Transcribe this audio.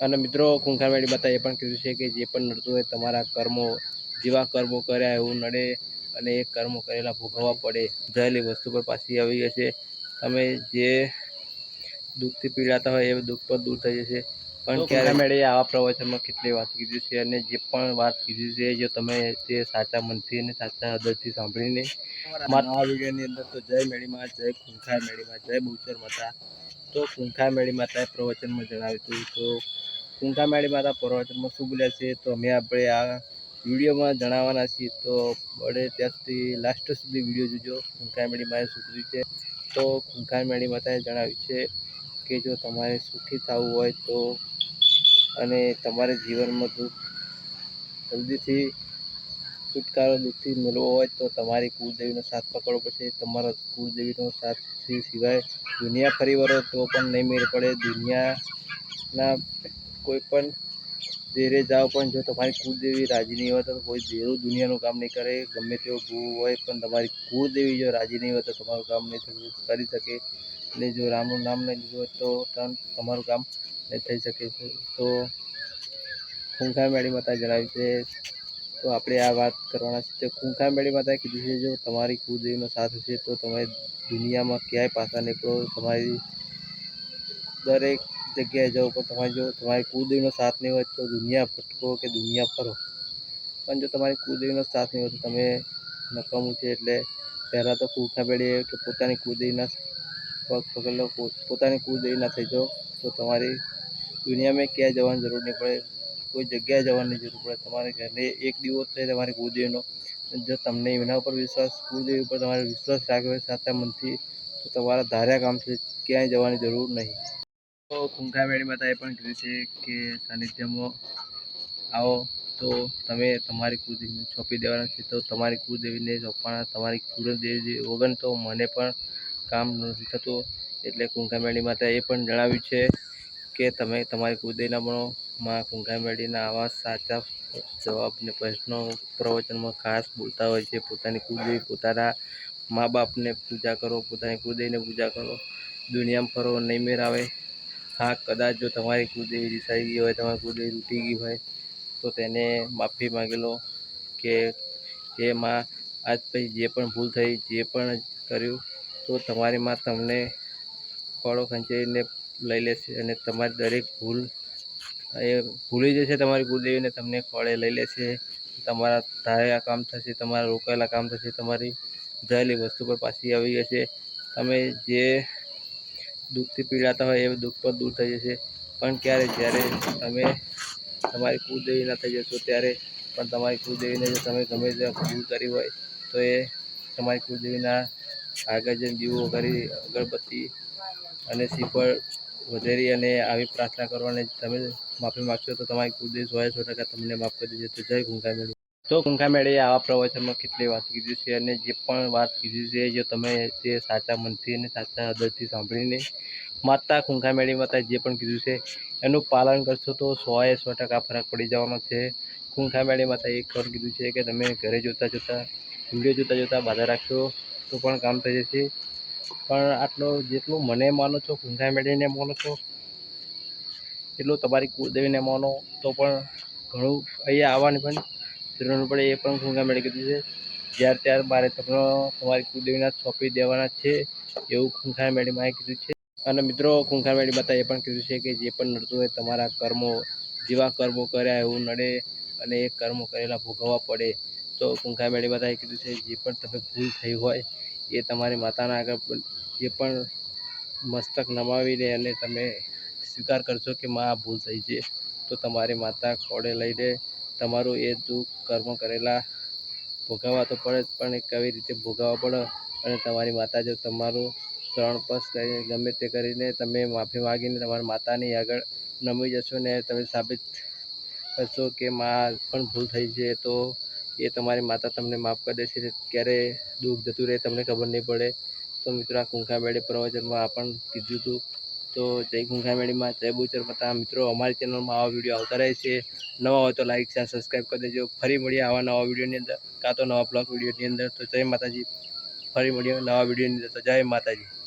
અને મિત્રો કુંખારવાડી માતા એ પણ કીધું છે કે જે પણ નડતું હોય તમારા કર્મો જેવા કર્મો કર્યા એવું નડે અને એ કર્મો કરેલા ભોગવવા પડે. જયેલી વસ્તુ પર પાછી આવી જશે. તમે જે દુઃખથી પીડાતા હોય એ દુઃખ પણ દૂર થઈ જશે. પણ ક્યારે મેળે આવા પ્રવચનમાં કેટલી વાત કીધી છે અને જે પણ વાત કીધી છે જો તમે તે સાચા મનથી અને સાચા હૃદયથી સાંભળીને આ વિડીયોની અંદર તો જય મેળીમાં જય ખૂંખાર મેળીમાં જય બહુચર માતા. તો ખૂંખાર મેળી માતાએ પ્રવચનમાં જણાવ્યું હતું તો ખૂંખાર મેળી માતા પર્વતમાં શું બોલ્યા છે તો અમે આપણે આ વિડીયોમાં જણાવવાના છીએ તો બળે ત્યાં સુધી લાસ્ટ સુધી વીડિયો જોજો. ખૂંખાર મેળી માએ શું કીધું છે? તો ખૂંખાર મેળી માતાએ જણાવ્યું છે કે જો તમારે સુખી થવું હોય તો અને તમારે જીવનમાં દુઃખ, જલ્દીથી છુટકારો, દુઃખથી મેળવવો હોય તો તમારી કુળદેવીનો સાથ પકડવો પડશે. તમારા કુળદેવીનો સાથ સિવાય દુનિયા ફરી વળો તો પણ નહીં મેળ પડે. દુનિયાના કોઈ પણ દેરે જાઓ પણ જો તમારી કુળદેવી રાજી નહીં હોય તો કોઈ દેરું દુનિયાનું કામ નહીં કરે, ગમે તેવો ગુરુ હોય પણ તમારી કુળદેવી જો રાજી નહીં હોય તો તમારું કામ નહીં કરી શકે. એટલે જો રામનું નામ નહીં લીધું હોય તો તમ- તમારું કામ નહીં થઈ શકે. છે તો ખૂંખા મેળી માતા જણાવ્યું છે. તો આપણે આ વાત કરવાના છે તો ખૂંખા મેળી માતાએ કીધું છે, જો તમારી કુળદેવીનો સાથ હશે તો તમે દુનિયામાં ક્યાંય પાછા નીકળો. તમારી દરેક જગ્યાએ જાઓ પણ તમારે જો તમારી કુળદેવીનો સાથ નહીં હોય તો દુનિયા ભટકો કે દુનિયા ફરો. પણ જો તમારી કુળદેવીનો સાથ નહીં હોય તો તમે નકામું છે એટલે પહેલાં તો ખૂંખાર પેઢીએ કે પોતાની કુળદેવીના પગ પકડલો પોતાની કુળદેવીના થઈ જાઓ, તો તમારી દુનિયામાં ક્યાંય જવાની જરૂર નહીં પડે. કોઈ જગ્યાએ જવાની જરૂર પડે. તમારે ઘરને એક દીવો થાય તમારી કુળદેવીનો. જો તમને એના ઉપર વિશ્વાસ, કુળદેવી ઉપર તમારે વિશ્વાસ રાખ્યો હોય સાચા મનથી, તો તમારા ધાર્યા કામથી ક્યાંય જવાની જરૂર નહીં. તો મેળી માતાએ પણ કીધું છે કે સાનિધ્યમાં આવો. તો તમે તમારી કુળદેવીને સોંપી દેવાના છે. તો તમારી કુળદેવીને સોંપવાના, તમારી કુળદેવી વગર તો મને પણ કામ નથી થતું. એટલે ખૂંખાર મેળી માતાએ એ પણ જણાવ્યું છે કે તમે તમારી કુળદેવીના પણ માં ખૂંખાર મેળીના આવા સાચા જવાબને પ્રશ્નો પ્રવચનમાં ખાસ બોલતા હોય છે. પોતાની કુળદેવી પોતાના મા બાપને પૂજા કરો, પોતાની કુળદેવીને પૂજા કરો. દુનિયામાં ફરો નહીં આવે. હા કદાચ જો તમારી કુળદેવી રિસાઈ ગઈ હોય, તમારી કુળદેવી તૂટી ગઈ હોય, તો તેને માફી માગી લો કે હે માં, આજ પછી જે પણ ભૂલ થઈ, જે પણ કર્યું, તો તમારી માં તમને ખોળો ખંચેરીને લઈ લેશે અને તમારી દરેક ભૂલ, એ ભૂલી જશે તમારી કુળદેવીને તમને ખોળે લઈ લેશે. તમારા ધારેલા કામ થશે, તમારા રોકાયેલા કામ થશે, તમારી જયેલી વસ્તુ પર પાછી આવી જશે. તમે જે દુઃખથી પીડાતા હોય એ દુઃખ પણ દૂર થઈ જશે. પણ ક્યારે? જ્યારે તમે તમારી કુળદેવીના થઈ જશો, ત્યારે પણ તમારી કુળદેવીને જો તમે ગમે તે ભૂલ કરી હોય, તો એ તમારી કુળદેવીના આગળ જેમ દીવો કરી અગરબત્તી અને શ્રીફળ વધેરી અને આવી પ્રાર્થના કરવાની તમે માફી માગશો તો તમારી કુળદેવી સો સો ટકા તમને માફ કરી દેશે. તો જય ગુંગા તો કુંખા મેળે આવા પ્રવચનમાં કેટલી વાત કીધી છે અને જે પણ વાત કીધી છે, જો તમે તે સાચા મનથી અને સાચા હૃદયથી સાંભળીને માતા કુંખા મેળી માતા જે પણ કીધું છે, એનું પાલન કરશો તો સો એ સો ટકા ફરક પડી જવાનો છે. કુંખા મેળી માતા એક ખબર કીધું છે કે તમે ઘરે જોતા જોતા, વીડિયો જોતા જોતા બાધા રાખશો તો પણ કામ થઈ જશે. પણ આટલો જેટલું મને માનો છો ખૂંખા મેળીને માનો છો, એટલું તમારી કુળદેવીને માનો તો પણ ઘણું અહીંયા આવવાની પણ જરૂર પણ એ પણ ખૂંખા મેળી કીધું છે. જ્યારે ત્યારે મારે તમને તમારી કુદેવીના સોંપી દેવાના છે એવું ખૂંખાર મેળીમાં કીધું છે. અને મિત્રો, ખૂંખાર માતા એ પણ કીધું છે કે જે પણ નડતું હોય તમારા કર્મો, જેવા કર્મો કર્યા એવું નડે અને એ કર્મો કરેલા ભોગવવા પડે. તો ખૂંખાર મેળી માતાએ કીધું છે, જે પણ તમે ભૂલ થઈ હોય એ તમારી માતાના આગળ જે પણ મસ્તક નમાવીને અને તમે સ્વીકાર કરશો કે માં ભૂલ થઈ છે, તો તમારી માતા ખોડે લઈને તમારું એ દુઃખ, કર્મ કરેલા ભોગાવવા તો પડે જ, પણ એ કેવી રીતે ભોગાવવા પડે? અને તમારી માતા જો તમારું શરણ પસ કરીને ગમે તે કરીને તમે માફી માગીને તમારી માતાની આગળ નમી જશો ને તમે સાબિત કરશો કે માં પણ ભૂલ થઈ છે, તો એ તમારી માતા તમને માફ કરી દેશે ક્યારે દુઃખ જતું રહે તમને ખબર નહીં પડે. તો મિત્રો, આ કુંખા મેળે પ્રવચનમાં આ પણ કીધું હતું. તો જય કુંખા મેળીમાં જય બુચર માતા. મિત્રો, અમારી ચેનલમાં આવા વીડિયો આવતા રહે છે. નવા હોય તો લાઇક શેર સબસ્ક્રાઈબ કરી દેજો. ફરી મળીએ આવા નવા વિડીયોની અંદર, કાં તો નવા બ્લોગ વિડીયોની અંદર. તો જય માતાજી. ફરી મળીએ નવા વિડીયોની અંદર. તો જય માતાજી.